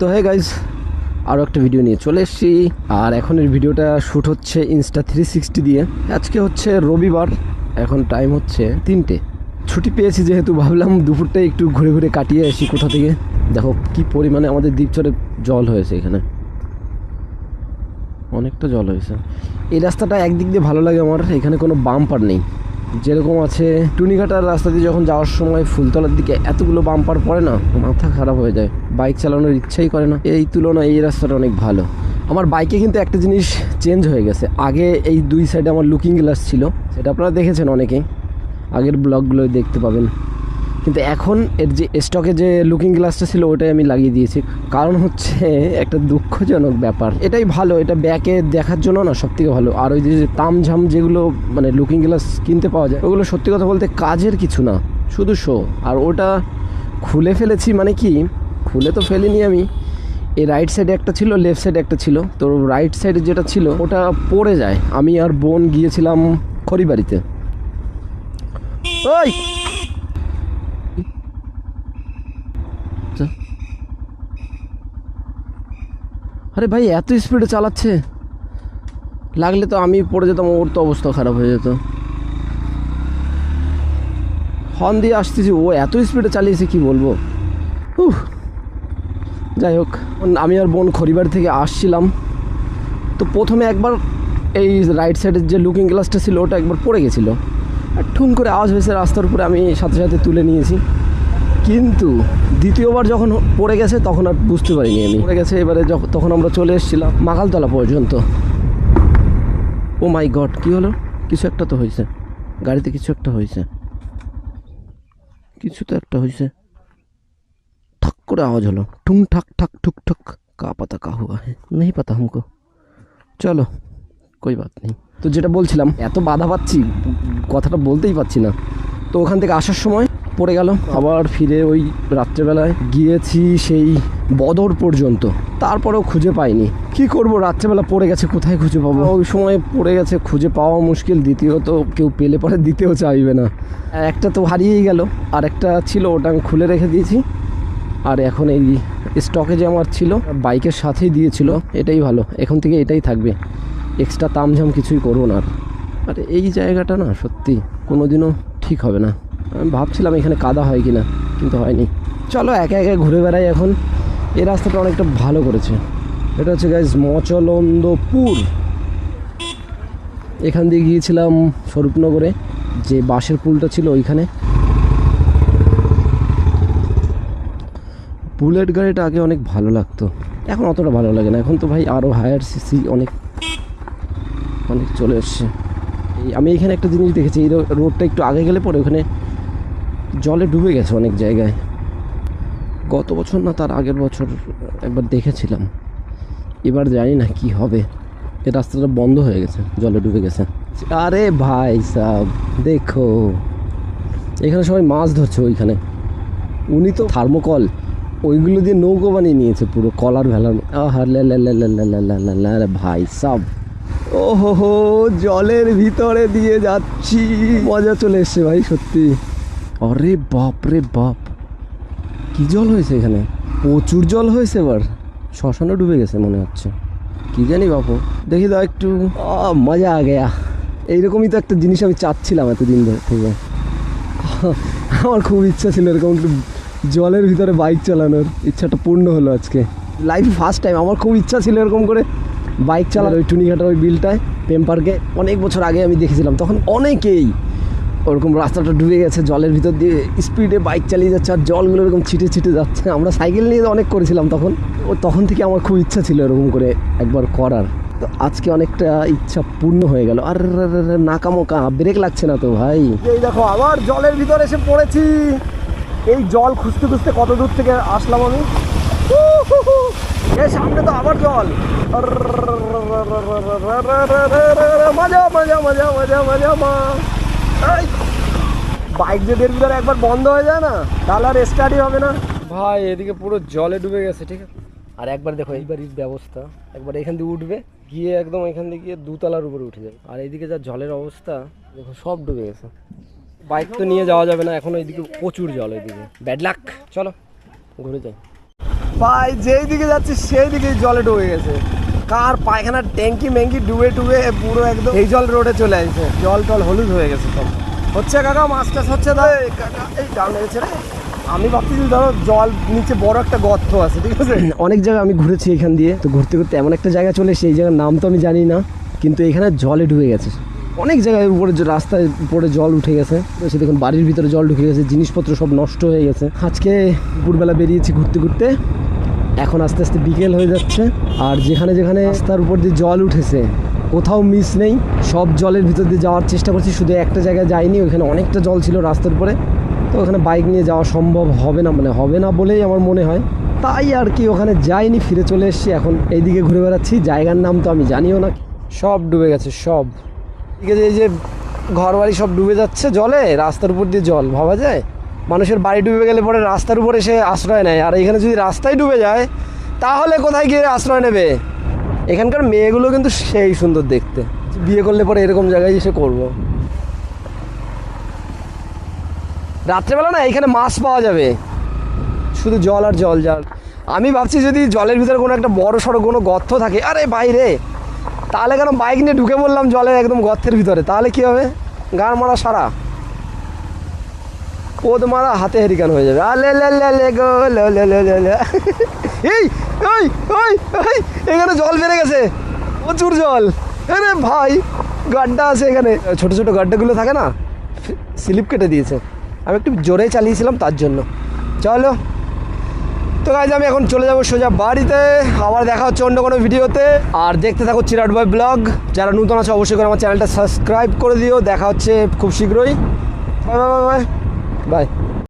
তো হ্যাঁ গাইজ আরও একটা ভিডিও নিয়ে চলে এসেছি। আর এখন এর ভিডিওটা শ্যুট হচ্ছে ইনস্টা থ্রি সিক্সটি দিয়ে। আজকে হচ্ছে রবিবার, এখন টাইম হচ্ছে তিনটে। ছুটি পেয়েছি যেহেতু, ভাবলাম দুপুরটা একটু ঘুরে ঘুরে কাটিয়ে আসি কোথা থেকে। দেখো কি পরিমাণে আমাদের দ্বীপচরে জল হয়েছে এখানে। অনেকটা জল হয়েছে। এই রাস্তাটা একদিক দিয়ে ভালো লাগে আমার, এখানে কোনো বাম্পার নেই। যেরকম আছে, টুনিঘাটার রাস্তা দিয়ে যখন যাওয়ার সময় ফুলতলার দিকে এতগুলো বাম্পার পড়ে না, মাথা খারাপ হয়ে যায়। বাইক চালানোর ইচ্ছাই করে না। এই তুলনায় এই রাস্তাটা অনেক ভালো। আমার বাইকে কিন্তু একটা জিনিস চেঞ্জ হয়ে গেছে। আগে এই দুই সাইডে আমার লুকিং গ্লাস ছিল। সেটা আপনারা দেখেছেন অনেকেই। আগের ব্লগগুলো দেখতে পাবেন। কিন্তু এখন এর যে স্টকে যে লুকিং গ্লাসটা ছিল, ওটাই আমি লাগিয়ে দিয়েছি। কারণ হচ্ছে একটা দুঃখজনক ব্যাপার। এটাই ভালো, এটা ব্যাকে দেখার জন্য না সব থেকে ভালো। আর ওই যে তামঝাম যেগুলো মানে লুকিং গ্লাস কিনতে পাওয়া যায়, ওগুলো সত্যি কথা বলতে কাজের কিছু না, শুধু শো আর ওটা খুলে ফেলেছি মানে কি, খুলে তো ফেলিনি আমি। এই রাইট সাইডে একটা ছিল লেফট সাইডে একটা ছিল। তো রাইট সাইডে যেটা ছিল, ওটা পড়ে যায়। আমি আর বোন গিয়েছিলাম খড়িবাড়িতে। ওই! আরে ভাই, এত স্পিডে চালাচ্ছে। লাগলে তো আমি পড়ে যেতাম, ওর তো অবস্থা খারাপ হয়ে যেত। হর্ন দিয়ে আসতেছি, ও এত স্পিডে চালিয়েছে, কি বলব? উহ যাই হোক আমি আর বোন খরিবার থেকে আসছিলাম। তো প্রথমে একবার এই রাইট সাইডের যে লুকিং গ্লাসটা ছিল, ওটা একবার পড়ে গেছিল। আর ঠুম করে আওয়াজ হয়েছে রাস্তার উপরে, আমি সাথে সাথে তুলে নিয়েছি। কিন্তু দ্বিতীয়বার যখন পড়ে গেছে, তখন আর বুঝতে পারিনি আমি। পড়ে গেছে এবারে তখন আমরা চলে এসেছিলাম মাকালতলা পর্যন্ত। ও মাই গড, কী হলো? কিছু একটা তো হয়েছে। গাড়িতে কিছু একটা হয়েছে। কিছু তো একটা হয়েছে। ঠক করে আওয়াজ হলো। ঠুং ঠাক ঠাক ঠুক ঠুক, কা পাতা কা হুয়া হ্যাঁ নেই পাতা হুমকো। চলো, কই বাত নেই। তো যেটা বলছিলাম, এত বাধা পাচ্ছি, কথাটা বলতেই পাচ্ছি না। তো ওখান থেকে আসার সময় পড়ে গেল। আবার ফিরে ওই রাত্রেবেলায় গিয়েছি সেই বদর পর্যন্ত। তারপরেও খুঁজে পাইনি। কি করব? রাত্রেবেলা পড়ে গেছে, কোথায় খুঁজে পাবো? ওই সময় পড়ে গেছে, খুঁজে পাওয়া মুশকিল। দ্বিতীয়ত, কেউ পেলে পরে দিতেও চাইবে না। একটা তো হারিয়েই গেল। আর একটা ছিল, ওটা আমি খুলে রেখে দিয়েছি। আর এখন এই স্টকে যে আমার ছিল, বাইকের সাথেই দিয়েছিল, এটাই ভালো। এখন থেকে এটাই থাকবে। এক্সট্রা তামঝাম কিছুই করব না আর। এই জায়গাটা না সত্যি কোনো দিনও ঠিক হবে না। আমি ভাবছিলাম এখানে কাদা হয় কি না কিন্তু হয়নি। চলো একে একে ঘুরে বেড়াই এখন। এই রাস্তাটা অনেকটা ভালো করেছে। এটা হচ্ছে গাইজ মচলন্দপুর। এখান দিয়ে গিয়েছিলাম স্বরূপনগরে, যে বাঁশের পুলটা ছিল ওইখানে। বুলেট গাড়িটা আগে অনেক ভালো লাগতো। এখন অতটা ভালো লাগে না। এখন তো ভাই আরও হায়ার সিসি অনেক অনেক চলে এসছে। আমি এখানে একটা জিনিস দেখেছি, এই রোডটা একটু আগে গেলে পরে ওখানে জলে ডুবে গেছে অনেক জায়গায় গত বছর না তার আগের বছর একবার দেখেছিলাম এবার জানি না কি হবে এই রাস্তাটা বন্ধ হয়ে গেছে জলে ডুবে গেছে আরে ভাই সাহ দেখো এখানে সবাই মাছ ধরছে ওইখানে উনি তো থার্মোকল ওইগুলো দিয়ে নৌকো বানিয়ে নিয়েছে পুরো কলার ভেলার আহারে ভাই সাব ও হো জলের ভিতরে দিয়ে যাচ্ছি মজা চলে এসছে ভাই সত্যি আরে বাপ রে বাপ। কি জল হয়েছে এখানে? প্রচুর জল হয়েছে এবার। শ্মশানও ডুবে গেছে মনে হচ্ছে। কি জানি বাপু, দেখি দাও একটু। মজা আ গেয়া। এইরকমই তো একটা জিনিস আমি চাচ্ছিলাম এতদিন ধরে থেকে। আমার খুব ইচ্ছা ছিল এরকম একটু জলের ভিতরে বাইক চালানোর। ইচ্ছাটা পূর্ণ হলো আজকে। লাইফে ফার্স্ট টাইম আমার খুব ইচ্ছা ছিল এরকম করে বাইক চালানোর। ওই টুনিঘাটার ওই বিলটায়, পেম্পারকে অনেক বছর আগে আমি দেখেছিলাম। তখন অনেকেই ওরকম রাস্তাটা ডুবে গেছে, জলের ভিতর দিয়ে স্পিডে বাইক চালিয়ে যাচ্ছে আর জলগুলো এরকম ছিটে ছিটে যাচ্ছে। আমরা সাইকেল নিয়ে অনেক করেছিলাম তখন। ও তখন থেকে আমার খুব ইচ্ছা ছিল এরকম করে একবার করার। তো আজকে অনেকটা ইচ্ছা পূর্ণ হয়ে গেল। আর নাকামোকা ব্রেক লাগছে না তো ভাই। এই দেখো, আবার জলের ভিতর এসে পড়েছি। এই জল খুঁজতে খুঁজতে কত দূর থেকে আসলাম আমি? সামনে তো আবার জল। মজা মজা মজা মজা মজা মা বাইক যদি এর ভিতরে একবার বন্ধ হয়ে যায় না তাহলে আর স্টার্টই হবে না। ভাই এদিকে পুরো জলে ডুবে গেছে ঠিক আছে? আর একবার দেখো এইবারই ব্যবস্থা। একবার এখান দিয়ে উঠবে গিয়ে একদম এখান দিয়ে গিয়ে দুতলার উপরে উঠে যাবে। আর এইদিকে যা জলের অবস্থা দেখো সব ডুবে গেছে। বাইক তো নিয়ে যাওয়া যাবে না এখন এইদিকে প্রচুর জল এইদিকে। ব্যাড লাক চলো ঘুরে যাই। ভাই যেই দিকে যাচ্ছে সেই দিকে জলে ডুবে গেছে। কার পায়খানার ট্যাঙ্কি ম্যাঙ্কি ডুবে ডুবে পুরো একদম এই জল রোডে চলে আসছে। জল টল হলুদ হয়ে গেছে সব। হচ্ছে কাকা, মাছ টাছ হচ্ছে না? এই ডাল লেগেছে রে। আমি ভাবতেছি ধরো জল নিচে বড় একটা গর্ত আছে, ঠিক আছে? অনেক জায়গায় আমি ঘুরেছি এখান দিয়ে। তো ঘুরতে ঘুরতে এমন একটা জায়গা চলে সেই জায়গার নাম তো আমি জানি না, কিন্তু এখানে জলে ডুবে গেছে। অনেক জায়গায় উপরে রাস্তায় উপরে জল উঠে গেছে। সে দেখুন বাড়ির ভিতরে জল ঢুকে গেছে, জিনিসপত্র সব নষ্ট হয়ে গেছে। আজকে দুপুরবেলা বেরিয়েছি ঘুরতে ঘুরতে। এখন আস্তে আস্তে বিকেল হয়ে যাচ্ছে। আর যেখানে যেখানে রাস্তার উপর দিয়ে জল উঠেছে, কোথাও মিস নেই। সব জলের ভিতর দিয়ে যাওয়ার চেষ্টা করছি, শুধু একটা জায়গায় যাইনি ওখানে অনেকটা জল ছিল রাস্তার উপরে। তো ওখানে বাইক নিয়ে যাওয়া সম্ভব হবে না মানে হবে না বলেই আমার মনে হয়। তাই আর কি, ওখানে যাইনি, ফিরে চলে এসেছি। এখন এইদিকে ঘুরে বেড়াচ্ছি, জায়গার নাম তো আমি জানিও না। সব ডুবে গেছে, সব। ঠিক আছে এই যে ঘর বাড়ি সব ডুবে যাচ্ছে জলে, রাস্তার উপর দিয়ে জল, ভাবা যায়? মানুষের বাড়ি ডুবে গেলে পরে রাস্তার উপরে এসে আশ্রয় নেয়। আর এখানে যদি রাস্তায় ডুবে যায়, তাহলে কোথায় গিয়ে আশ্রয় নেবে? এখানকার মেয়েগুলো কিন্তু সেই সুন্দর দেখতে। বিয়ে করলে পরে এরকম জায়গায় এসে করব। রাত্রেবেলা না এখানে মাছ পাওয়া যাবে। শুধু জল আর জল জল। আমি ভাবছি যদি জলের ভিতরে কোনো একটা বড় সড়ো কোনো গর্ত থাকে, আরে বাইরে তাহলে কেন বাইক নিয়ে ঢুকে পড়লাম জলের একদম গর্তের ভিতরে? তাহলে কি হবে? গান মারা সারা। পোদ মারা হাতে হেরিকান হয়ে যাবে। আলে লে লে লে গো, লে লে লে লে লে। এই ওই ওই ওই এখানে জল বেড়ে গেছে। প্রচুর জল। আরে ভাই, গাড্ডা আছে এখানে। ছোট ছোট গাড্ডাগুলো থাকে না? স্লিপ কেটে দিয়েছে। আমি একটু জোরে চালিয়েছিলাম তার জন্য। চলো। তো গাইজ আমি এখন চলে যাব সোজা বাড়িতে। আবার দেখা হচ্ছে অন্য কোনো ভিডিওতে। আর দেখতে থাকো চিরাট বয় ব্লগ। যারা নতুন আছে, অবশ্যই করে আমার চ্যানেলটা সাবস্ক্রাইব করে দিও। দেখা হচ্ছে খুব শীঘ্রই। Bye bye bye bye